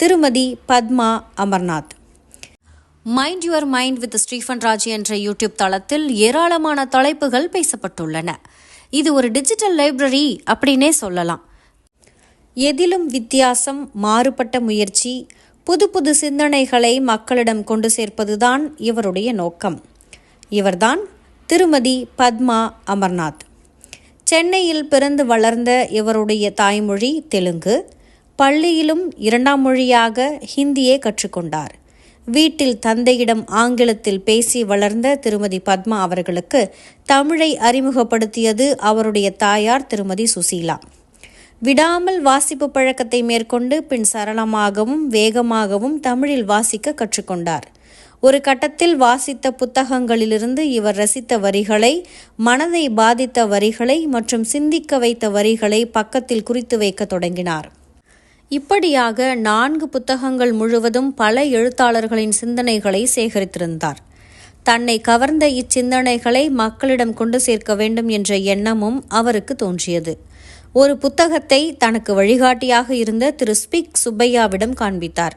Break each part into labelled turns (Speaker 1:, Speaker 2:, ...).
Speaker 1: திருமதி Padma Amarnath. Mind your mind with Stephen Raj என்ற YouTube தளத்தில் ஏராளமான தலைப்புகள் பேசப்பட்டுள்ளன. இது ஒரு டிஜிட்டல் லைப்ரரி அப்படின்னே சொல்லலாம். எதிலும் வித்தியாசம் மாறுபட்ட முயற்சி புது புது சிந்தனைகளை மக்களிடம் கொண்டு சேர்ப்பதுதான் இவருடைய நோக்கம். இவர்தான் திருமதி பத்மா அமர்நாத். சென்னையில் பிறந்து வளர்ந்த இவருடைய தாய்மொழி தெலுங்கு. பள்ளியிலும் இரண்டாம் மொழியாக ஹிந்தியை கற்றுக்கொண்டார். வீட்டில் தந்தையிடம் ஆங்கிலத்தில் பேசி வளர்ந்த திருமதி பத்மா அவர்களுக்கு தமிழை அறிமுகப்படுத்தியது அவருடைய தாயார் திருமதி சுசீலா. விடாமல் வாசிப்பு பழக்கத்தை மேற்கொண்டு பின் சரளமாகவும் வேகமாகவும் தமிழில் வாசிக்க கற்றுக்கொண்டார். ஒரு கட்டத்தில் வாசித்த புத்தகங்களிலிருந்து இவர் ரசித்த வரிகளை மனதை பாதித்த வரிகளை மற்றும் சிந்திக்க வைத்த வரிகளை பக்கத்தில் குறித்து வைக்க தொடங்கினார். இப்படியாக நான்கு புத்தகங்கள் முழுவதும் பல எழுத்தாளர்களின் சிந்தனைகளை சேகரித்திருந்தார். தன்னை கவர்ந்த இச்சிந்தனைகளை மக்களிடம் கொண்டு சேர்க்க வேண்டும் என்ற எண்ணமும் அவருக்கு தோன்றியது. ஒரு புத்தகத்தை தனக்கு வழிகாட்டியாக இருந்த திரு ஸ்பிக் சுப்பையாவிடம் காண்பித்தார்.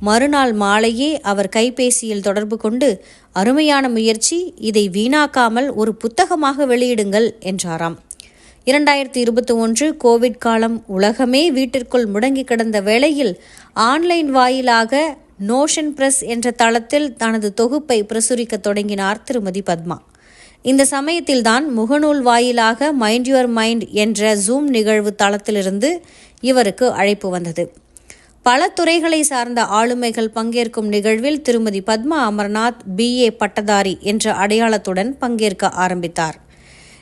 Speaker 1: மறுநாள் மாலையே அவர் கைபேசியில் தொடர்பு கொண்டு அருமையான முயற்சி இதை வீணாக்காமல் ஒரு புத்தகமாக வெளியிடுங்கள் என்றாராம். இரண்டாயிரத்தி இருபத்தி ஒன்று கோவிட் காலம் உலகமே வீட்டிற்குள் முடங்கி கிடந்த வேளையில் ஆன்லைன் வாயிலாக நோஷன் பிரஸ் என்ற தளத்தில் தனது தொகுப்பை பிரசுரிக்க தொடங்கினார் திருமதி பத்மா. இந்த சமயத்தில்தான் முகநூல் வாயிலாக மைண்ட் யுவர் மைண்ட் என்ற ஜூம் நிகழ்வு தளத்திலிருந்து இவருக்கு அழைப்பு வந்தது. பல துறைகளை சார்ந்த ஆளுமைகள் பங்கேற்கும் நிகழ்வில் திருமதி பத்மா அமர்நாத் பிஏ பட்டதாரி என்ற அடையாளத்துடன் பங்கேற்க ஆரம்பித்தார்.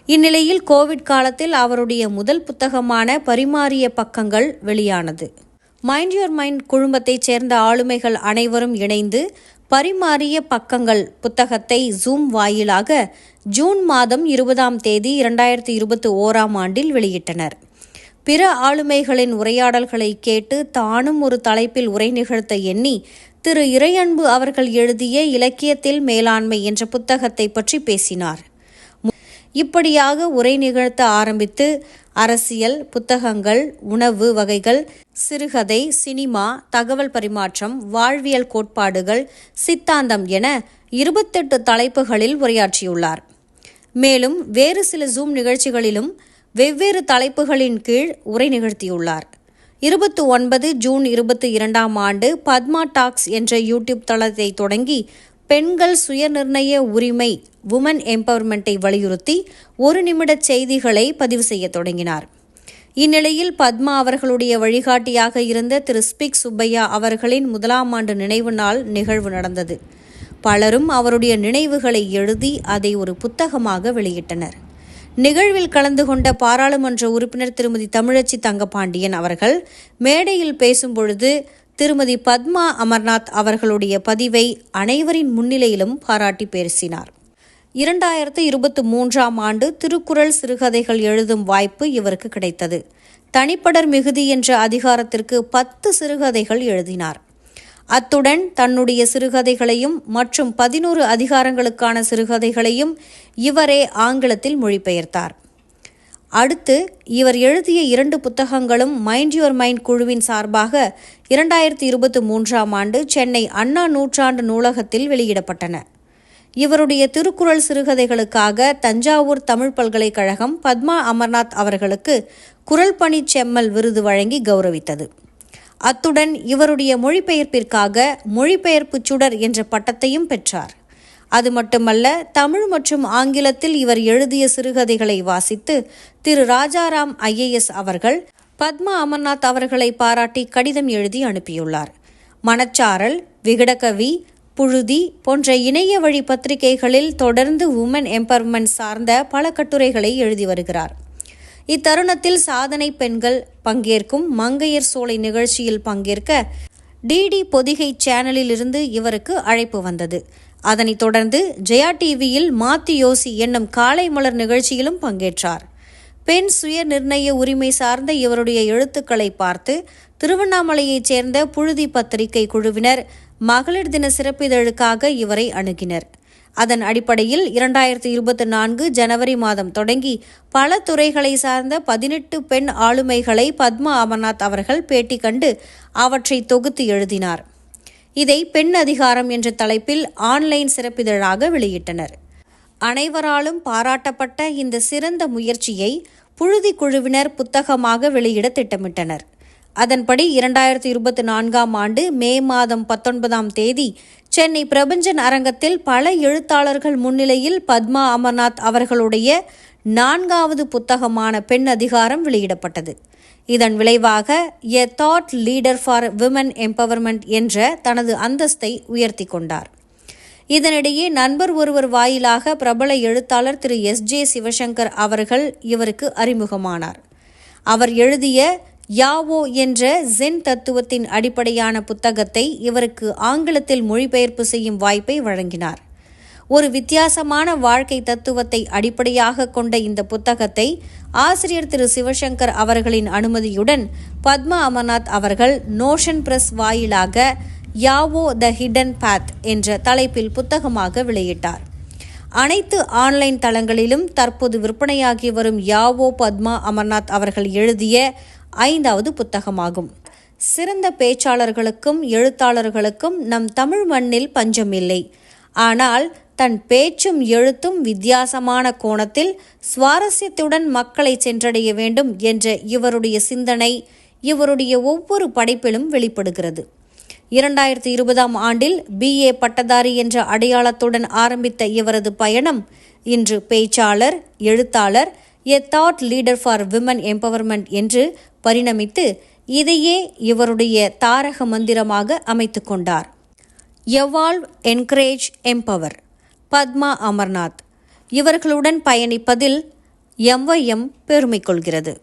Speaker 1: இந்நிலையில் கோவிட் காலத்தில் அவருடைய முதல் புத்தகமான பரிமாறிய பக்கங்கள் வெளியானது. மைண்ட் யுவர் மைண்ட் குழுமத்தைச் சேர்ந்த ஆளுமைகள் அனைவரும் இணைந்து பரிமாறிய பக்கங்கள் புத்தகத்தை ஜூம் வாயிலாக ஜூன் மாதம் இருபதாம் தேதி இரண்டாயிரத்தி இருபத்தி ஓராம் ஆண்டில் வெளியிட்டனர். பிற ஆளுமைகளின் உரையாடல்களை கேட்டு தானும் ஒரு தலைப்பில் உரை நிகழ்த்த எண்ணி திரு இறையன்பு அவர்கள் எழுதிய இலக்கியத்தில் மேலாண்மை என்ற புத்தகத்தை பற்றி பேசினார். இப்படியாக உரை நிகழ்த்த ஆரம்பித்து அரசியல் புத்தகங்கள் உணவு வகைகள் சிறுகதை சினிமா தகவல் பரிமாற்றம் வாழ்வியல் கோட்பாடுகள் சித்தாந்தம் என இருபத்தெட்டு தலைப்புகளில் உரையாற்றியுள்ளார். மேலும் வேறு சில ஜூம் நிகழ்ச்சிகளிலும் வெவ்வேறு தலைப்புகளின் கீழ் உரை நிகழ்த்தியுள்ளார். இருபத்தி ஒன்பது ஜூன் இருபத்தி இரண்டாம் ஆண்டு பத்மா டாக்ஸ் என்ற யூடியூப் தளத்தை தொடங்கி பெண்கள் சுயநிர்ணய உரிமை உமன் எம்பவர்மெண்ட்டை வலியுறுத்தி ஒரு நிமிட செய்திகளை பதிவு செய்ய தொடங்கினார். இந்நிலையில் பத்மா அவர்களுடைய வழிகாட்டியாக இருந்த திரு ஸ்பிக் சுப்பையா அவர்களின் முதலாம் ஆண்டு நினைவு நாள் நிகழ்வு நடந்தது. பலரும் அவருடைய நினைவுகளை எழுதி அதை ஒரு புத்தகமாக வெளியிட்டனர். நிகழ்வில் கலந்து கொண்ட பாராளுமன்ற உறுப்பினர் திருமதி தமிழச்சி தங்கபாண்டியன் அவர்கள் மேடையில் பேசும்பொழுது திருமதி பத்மா அமர்நாத் அவர்களுடைய பதிவை அனைவரின் முன்னிலையிலும் பாராட்டி பேசினார். இரண்டாயிரத்து இருபத்தி மூன்றாம் ஆண்டு திருக்குறள் சிறுகதைகள் எழுதும் வாய்ப்பு இவருக்கு கிடைத்தது. தனிப்படர் மிகுதி என்ற அதிகாரத்திற்கு பத்து சிறுகதைகள் எழுதினார். அத்துடன் தன்னுடைய சிறுகதைகளையும் மற்றும் பதினோரு அதிகாரங்களுக்கான சிறுகதைகளையும் இவரே ஆங்கிலத்தில் மொழிபெயர்த்தார். அடுத்து இவர் எழுதிய இரண்டு புத்தகங்களும் மைண்ட் யுவர் மைண்ட் குழுவின் சார்பாக இரண்டாயிரத்தி இருபத்தி மூன்றாம் ஆண்டு சென்னை அண்ணா நூற்றாண்டு நூலகத்தில் வெளியிடப்பட்டன. இவருடைய திருக்குறள் சிறுகதைகளுக்காக தஞ்சாவூர் தமிழ் பல்கலைக்கழகம் பத்மா அமர்நாத் அவர்களுக்கு குரல் பணி செம்மல் விருது வழங்கி கௌரவித்தது. அத்துடன் இவருடைய மொழிபெயர்ப்பிற்காக மொழிபெயர்ப்பு சுடர் என்ற பட்டத்தையும் பெற்றார். அது மட்டுமல்ல தமிழ் மற்றும் ஆங்கிலத்தில் இவர் எழுதிய சிறுகதைகளை வாசித்து திரு ராஜாராம் ஐஏஎஸ் அவர்கள் பத்மா அமர்நாத் அவர்களை பாராட்டி கடிதம் எழுதி அனுப்பியுள்ளார். மணச்சாரல் விகடகவி புழுதி போன்ற இணைய வழி பத்திரிகைகளில் தொடர்ந்து உமன் எம்பவர்மெண்ட் சார்ந்த பல கட்டுரைகளை எழுதி வருகிறார். இத்தருணத்தில் சாதனை பெண்கள் பங்கேற்கும் மங்கையர் சோலை நிகழ்ச்சியில் பங்கேற்க டிடி பொதிகை சேனலில் இருந்து இவருக்கு அழைப்பு வந்தது. அதனைத் தொடர்ந்து ஜெயா டிவியில் மாத்தி யோசி என்னும் காலை மலர் நிகழ்ச்சியிலும் பங்கேற்றார். பெண் சுய நிர்ணய உரிமை சார்ந்த இவருடைய எழுத்துக்களை பார்த்து திருவண்ணாமலையைச் சேர்ந்த புழுதி பத்திரிகை குழுவினர் மகளிர் தின சிறப்பிதழுக்காக இவரை அணுகினர். அதன் அடிப்படையில் இரண்டாயிரத்தி இருபத்தி நான்கு ஜனவரி மாதம் தொடங்கி பல துறைகளை சார்ந்த பதினெட்டு பெண் ஆளுமைகளை பத்மா அமர்நாத் அவர்கள் பேட்டி கண்டு அவற்றை தொகுத்து எழுதினார். இதை பெண் அதிகாரம் என்ற தலைப்பில் ஆன்லைன் சிறப்பிதழாக வெளியிட்டனர். அனைவராலும் பாராட்டப்பட்ட இந்த சிறந்த முயற்சியை புழுதி குழுவினர் புத்தகமாக வெளியிட திட்டமிட்டனர். அதன்படி இரண்டாயிரத்தி இருபத்தி நான்காம் ஆண்டு மே மாதம் பத்தொன்பதாம் தேதி சென்னை பிரபஞ்சன் அரங்கத்தில் பல எழுத்தாளர்கள் முன்னிலையில் பத்மா அமர்நாத் அவர்களுடைய நான்காவது புத்தகமான பெண் அதிகாரம் வெளியிடப்பட்டது. இதன் விளைவாக a thought leader for women empowerment என்ற தனது அந்தஸ்தை உயர்த்தி கொண்டார். இதனிடையே நண்பர் ஒருவர் வாயிலாக பிரபல எழுத்தாளர் திரு எஸ் ஜே சிவசங்கர் அவர்கள் இவருக்கு அறிமுகமானார். அவர் எழுதிய யாவோ என்ற ஜென் தத்துவத்தின் அடிப்படையான புத்தகத்தை இவருக்கு ஆங்கிலத்தில் மொழிபெயர்ப்பு செய்யும் வாய்ப்பை வழங்கினார். ஒரு வித்தியாசமான வாழ்க்கை தத்துவத்தை அடிப்படையாக கொண்ட இந்த புத்தகத்தை ஆசிரியர் திரு சிவசங்கர் அவர்களின் அனுமதியுடன் பத்மா அமர்நாத் அவர்கள் நோஷன் பிரஸ் வாயிலாக யாவோ த ஹிடன் பாத் என்ற தலைப்பில் புத்தகமாக வெளியிட்டார். அனைத்து ஆன்லைன் தளங்களிலும் தற்போது விற்பனையாகி வரும் யாவோ பத்மா அமர்நாத் அவர்கள் எழுதிய ஐந்தாவது புத்தகமாகும். சிறந்த பேச்சாளர்களுக்கும் எழுத்தாளர்களுக்கும் நம் தமிழ் மண்ணில் பஞ்சமில்லை. ஆனால் தன் பேச்சும் எழுத்தும் வித்தியாசமான கோணத்தில் சுவாரஸ்யத்துடன் மக்களை சென்றடைய வேண்டும் என்ற இவருடைய சிந்தனை இவருடைய ஒவ்வொரு படைப்பிலும் வெளிப்படுகிறது. இரண்டாயிரத்தி இருபதாம் ஆண்டில் பிஏ பட்டதாரி என்ற அடையாளத்துடன் ஆரம்பித்த இவரது பயணம் இன்று பேச்சாளர் எழுத்தாளர் a thought leader for women empowerment என்று பரிணமித்து இதையே இவருடைய தாரக மந்திரமாக அமைத்து கொண்டார். Evolve encourage empower Padma Amarnath. இவர்களுடன் பயணிப்பதில் எம்ஒய்எம் பெருமை கொள்கிறது